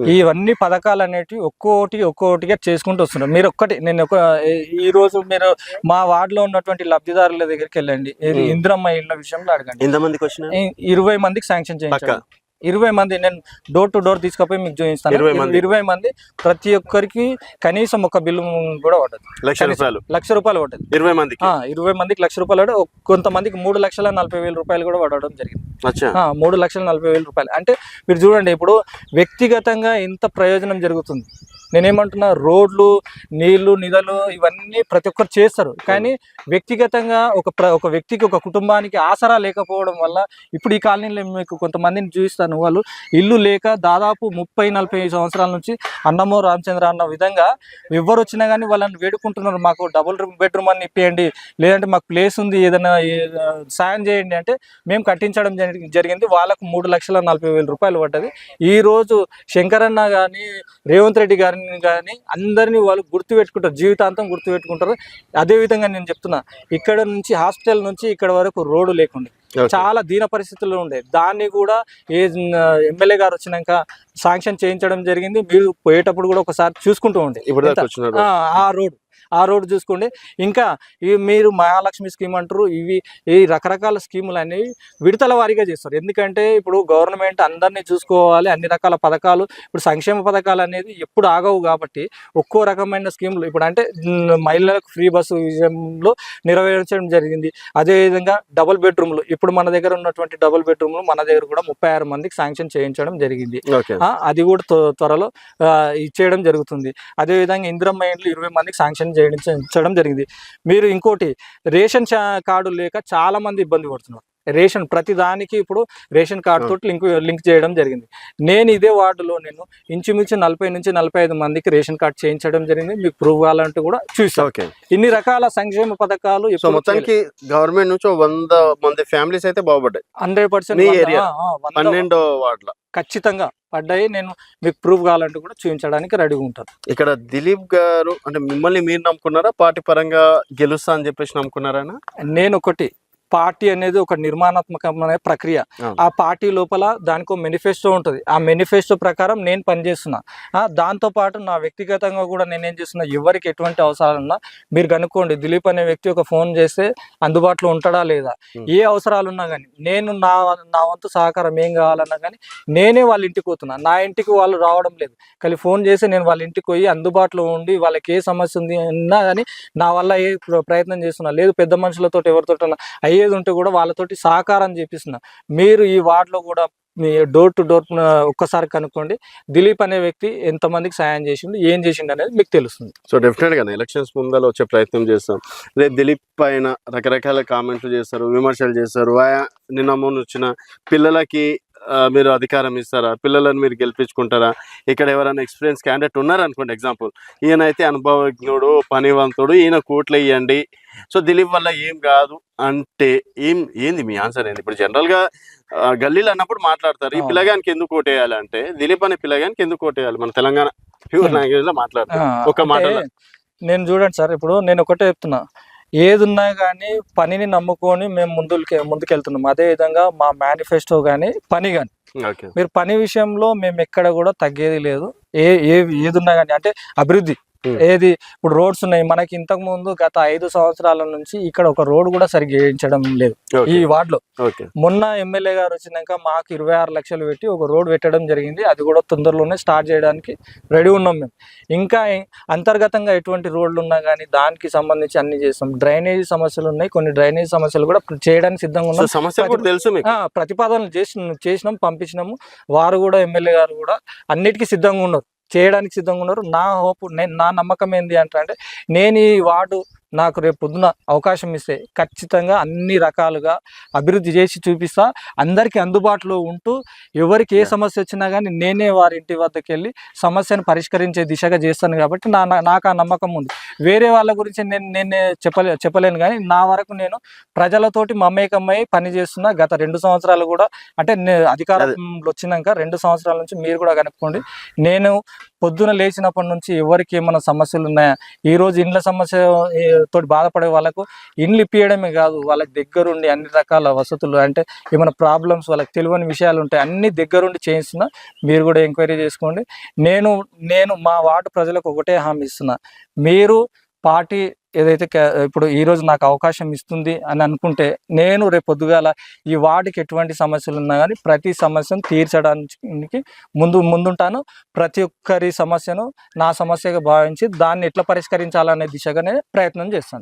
ఇవన్నీ పథకాలు అనేటివి ఒక్కోటి ఒక్కోటిగా చేసుకుంటూ వస్తున్నారు. మీరు ఒక్కటి నేను ఒక ఈ రోజు మీరు మా వార్డులో ఉన్నటువంటి లబ్ధిదారుల దగ్గరికి వెళ్ళండి. ఇందిరమ్మ ఇళ్ళ విషయంలో అడగండి. ఎంతమందికి వచ్చిన ఇరవై మందికి శాంక్షన్ పక్కా. ఇరవై మంది నేను డోర్ టు డోర్ తీసుకుపోయి మీకు చూపిస్తాను. ఇరవై మంది. ఇరవై మంది ప్రతి ఒక్కరికి కనీసం ఒక బిల్లు కూడా పడ్డది. లక్ష. రూపాయలు. లక్ష రూపాయలు పడ్డది. ఇరవై మందికి? ఆ, ఇరవై మందికి లక్ష రూపాయలు కొంతమందికి మూడు లక్షల నలభై వేల రూపాయలు కూడా పడడం జరిగింది. మూడు లక్షల నలభై వేల రూపాయలు. అంటే మీరు చూడండి ఇప్పుడు వ్యక్తిగతంగా ఇంత ప్రయోజనం జరుగుతుంది. నేనేమంటున్నా రోడ్లు నీళ్ళు నిధులు ఇవన్నీ ప్రతి ఒక్కరు చేస్తారు. కానీ వ్యక్తిగతంగా ఒక ప్ర ఒక వ్యక్తికి ఒక కుటుంబానికి ఆసరా లేకపోవడం వల్ల ఇప్పుడు ఈ కాలనీలో మీకు కొంతమందిని చూపిస్తాను. వాళ్ళు ఇల్లు లేక దాదాపు ముప్పై నలభై సంవత్సరాల నుంచి అన్నమో రామచంద్ర అన్న విధంగా ఎవరు వచ్చినా కానీ వాళ్ళని వేడుకుంటున్నారు. మాకు డబుల్ బెడ్రూమ్ అని ఇప్పేయండి లేదంటే మాకు ప్లేస్ ఉంది ఏదైనా సాయం చేయండి అంటే మేము కట్టించడం జరిగింది. వాళ్ళకు మూడు లక్షల నలభై వేల రూపాయలు పడ్డది. ఈ రోజు శంకరన్న కానీ రేవంత్ రెడ్డి గారిని కానీ అందరినీ వాళ్ళు గుర్తు పెట్టుకుంటారు జీవితాంతం గుర్తు పెట్టుకుంటారు అదే విధంగా నేను చెప్తున్నా. ఇక్కడ నుంచి హాస్పిటల్ నుంచి ఇక్కడ వరకు రోడ్డు లేకుండా. చాలా దీన పరిస్థితుల్లో ఉండే. దాన్ని కూడా ఏ ఎమ్మెల్యే గారు వచ్చినాక శాంక్షన్ చేయించడం జరిగింది. మీరు పోయేటప్పుడు కూడా ఒకసారి చూసుకుంటూ ఉండే. ఆ రోడ్ ఆ రోడ్ చూసుకోండి. ఇంకా ఈ మీరు మహాలక్ష్మి స్కీమ్ అంటారు ఇవి ఈ రకరకాల స్కీములు అనేవి విడతల వారీగా చేస్తారు. ఎందుకంటే ఇప్పుడు గవర్నమెంట్ అందరినీ చూసుకోవాలి అన్ని రకాల పథకాలు ఇప్పుడు సంక్షేమ పథకాలు అనేది ఎప్పుడు ఆగవు కాబట్టి ఒక్కో రకమైన స్కీములు ఇప్పుడు అంటే మహిళలకు ఫ్రీ బస్సు విషయంలో నెరవేర్చడం జరిగింది. అదేవిధంగా డబుల్ బెడ్రూమ్లు ఇప్పుడు మన దగ్గర ఉన్నటువంటి డబుల్ బెడ్రూమ్లు మన దగ్గర కూడా ముప్పై ఆరు మందికి శాంక్షన్ చేయించడం జరిగింది. అది కూడా త్వ- త్వరలో ఇచ్చేయడం జరుగుతుంది. అదేవిధంగా ఇందిరమ్మ ఇండ్లు ఇరవై మందికి శాంక్షన్ చేయడం ఇచ్చడం జరిగింది. మీరు ఇంకోటి రేషన్ చా- కార్డు లేక చాలామంది ఇబ్బంది పడుతున్నారు. రేషన్ ప్రతి దానికి ఇప్పుడు రేషన్ కార్డు తోటి లింక్ లింక్ చేయడం జరిగింది. నేను ఇదే వార్డులో నేను ఇంచుమించు నలభై నుంచి నలభై ఐదు మందికి రేషన్ కార్డు చేయించడం జరిగింది. మీకు ప్రూవ్ కావాలంటే కూడా ఓకే. ఇన్ని రకాల సంక్షేమ పథకాలు మొత్తానికి గవర్నమెంట్ నుంచి వంద మంది ఫ్యామిలీస్ అయితే బాగుపడ్డాయి. హండ్రెడ్? పర్సెంట్ పన్నెండో వార్డుల. ఖచ్చితంగా పడ్డాయి. నేను మీకు ప్రూఫ్ కావాలంటే కూడా చూపించడానికి రెడీగా ఉంటాను. ఇక్కడ దిలీప్ గారు అంటే మిమ్మల్ని మీరు నమ్ముకున్నారా? పార్టీ పరంగా గెలుస్తా అని చెప్పేసి నమ్ముకున్నారా నేను ఒకటి పార్టీ అనేది ఒక నిర్మాణాత్మకమైన ప్రక్రియ. ఆ. పార్టీ లోపల దానికి మేనిఫెస్టో ఉంటుంది. ఆ మేనిఫెస్టో ప్రకారం నేను పనిచేస్తున్నా. ఆ, దాంతో పాటు నా వ్యక్తిగతంగా కూడా నేను ఏం చేస్తున్నా ఎవరికి ఎటువంటి అవసరాలున్నా మీరు కనుక్కోండి. దిలీప్ అనే వ్యక్తి ఒక ఫోన్ చేస్తే అందుబాటులో ఉంటాడా లేదా. ఏ అవసరాలు ఉన్నా కానీ నేను నా నా వంతు సహకారం ఏం కావాలన్నా కానీ నేనే వాళ్ళ ఇంటికి పోతున్నా. నా ఇంటికి వాళ్ళు రావడం లేదు. కానీ ఫోన్ చేసి నేను వాళ్ళ ఇంటికి పోయి అందుబాటులో ఉండి వాళ్ళకి ఏ సమస్య ఉంది అన్నా కానీ నా వల్ల ఏ ప్ర- ప్రయత్నం చేస్తున్నా. లేదు పెద్ద మనుషులతో ఎవరితో అయ్యేది ఉంటే కూడా వాళ్ళతోటి సహకారం చేపిస్తున్నా. మీరు ఈ వార్డులో కూడా మీ డోర్ టు డోర్ ఒక్కసారి కనుక్కోండి. దిలీప్ అనే వ్యక్తి ఎంతమందికి సాయం చేసిండు ఏం చేసిండు అనేది మీకు తెలుస్తుంది. సో డెఫినెట్గా ఎలక్షన్స్ ముందర వచ్చే ప్రయత్నం చేస్తాం. రేపు దిలీప్ పైన రకరకాల కామెంట్లు చేస్తారు విమర్శలు చేస్తారు. నిన్న మొన్న వచ్చిన పిల్లలకి మీరు అధికారం ఇస్తారా? పిల్లలను మీరు గెలిపించుకుంటారా? ఇక్కడ ఎవరైనా ఎక్స్పీరియన్స్ క్యాండిడేట్ ఉన్నారు అనుకోండి ఎగ్జాంపుల్. ఈయన అయితే అనుభవజ్ఞుడు పనివంతుడు ఈయన కోట్లు వేయండి సో దిలీప్ వల్ల ఏం కాదు అంటే ఏం ఏంది మీ ఆన్సర్ ఏంది? ఇప్పుడు జనరల్గా ఆ, గల్లీలు అన్నప్పుడు మాట్లాడతారు. ఈ. పిల్లగానికి ఎందుకు ఓటేయాలి అంటే దిలీప్ అనే పిల్లగానికి ఎందుకు ఓటేయాలి? మన తెలంగాణ ప్యూర్ లాంగ్వేజ్లో మాట్లాడతారు. ఒక. అంటే నేను చూడండి సార్ ఇప్పుడు నేను ఒకటే చెప్తున్నా. ఏది ఉన్నా కానీ పనిని నమ్ముకొని మేము ముందుకే ముందుకెళ్తున్నాం. అదే విధంగా మా మేనిఫెస్టో కానీ పని కానీ మీరు పని విషయంలో మేము ఎక్కడ కూడా తగ్గేది లేదు. ఏ ఏ ఏది ఉన్నా కానీ అంటే అభివృద్ధి. ఏది ఇప్పుడు రోడ్స్ ఉన్నాయి. మనకి ఇంతకు ముందు గత ఐదు సంవత్సరాల నుంచి ఇక్కడ ఒక రోడ్ కూడా సరిగ్గా వేయించడం లేదు. ఈ వార్డులో. మొన్న ఎమ్మెల్యే గారు వచ్చినాక మాకు ఇరవై ఆరు లక్షలు పెట్టి ఒక రోడ్ పెట్టడం జరిగింది. అది కూడా తొందరలోనే స్టార్ట్ చేయడానికి రెడీ ఉన్నాం మేము. ఇంకా అంతర్గతంగా ఎటువంటి రోడ్లు ఉన్నా కానీ దానికి సంబంధించి అన్ని చేస్తాం. డ్రైనేజీ సమస్యలు ఉన్నాయి. కొన్ని డ్రైనేజీ సమస్యలు కూడా చేయడానికి సిద్ధంగా ఉన్నాం. తెలుసు ప్రతిపాదనలు చేసి చేసినాం పంపించినాము. వారు కూడా ఎమ్మెల్యే గారు కూడా అన్నిటికీ సిద్ధంగా ఉన్నారు. చేయడానికి సిద్ధంగా ఉన్నారు. నా హోప్ నేను నా నమ్మకం ఏంది అంటే అంటే నేను ఈ వార్డు నాకు రేపు పొద్దున అవకాశం ఇస్తే ఖచ్చితంగా అన్ని రకాలుగా అభివృద్ధి చేసి చూపిస్తా. అందరికీ అందుబాటులో ఉంటూ ఎవరికి ఏ సమస్య వచ్చినా కానీ నేనే వారి ఇంటి వద్దకు వెళ్ళి సమస్యను పరిష్కరించే దిశగా చేస్తాను కాబట్టి నా నాకు ఆ నమ్మకం ఉంది. వేరే వాళ్ళ గురించి నేను నేనే చెప్పలే చెప్పలేను కానీ నా వరకు నేను ప్రజలతోటి మమేకమై పని చేస్తున్నా గత రెండు సంవత్సరాలు కూడా అంటే అధికారంలో వచ్చినాక రెండు సంవత్సరాల నుంచి మీరు కూడా కనుక్కోండి. నేను పొద్దున లేచినప్పటి నుంచి ఎవరికి ఏమైనా సమస్యలు ఉన్నాయా? ఈ రోజు ఇండ్ల సమస్య తోటి బాధపడే వాళ్ళకు ఇండ్లు ఇప్పియడమే కాదు వాళ్ళకి దగ్గరుండి అన్ని రకాల వసతులు అంటే ఏమైనా ప్రాబ్లమ్స్ వాళ్ళకి తెలియని విషయాలు ఉంటాయి అన్ని దగ్గరుండి చేయిస్తున్నా. మీరు కూడా ఎంక్వైరీ చేసుకోండి. నేను నేను మా వార్డు ప్రజలకు ఒకటే హామీ ఇస్తున్నా. మీరు పార్టీ ఏదైతే కే- ఇప్పుడు ఈ రోజు నాకు అవకాశం ఇస్తుంది అని అనుకుంటే నేను రేపు పొద్దుగాల ఈ వార్డుకి ఎటువంటి సమస్యలు ఉన్నా కానీ ప్రతి సమస్యను తీర్చడానికి ముందు ముందుంటాను. ప్రతి ఒక్కరి సమస్యను నా సమస్యగా భావించి దాన్ని ఎట్లా పరిష్కరించాలనే దిశగానే ప్రయత్నం చేస్తాను.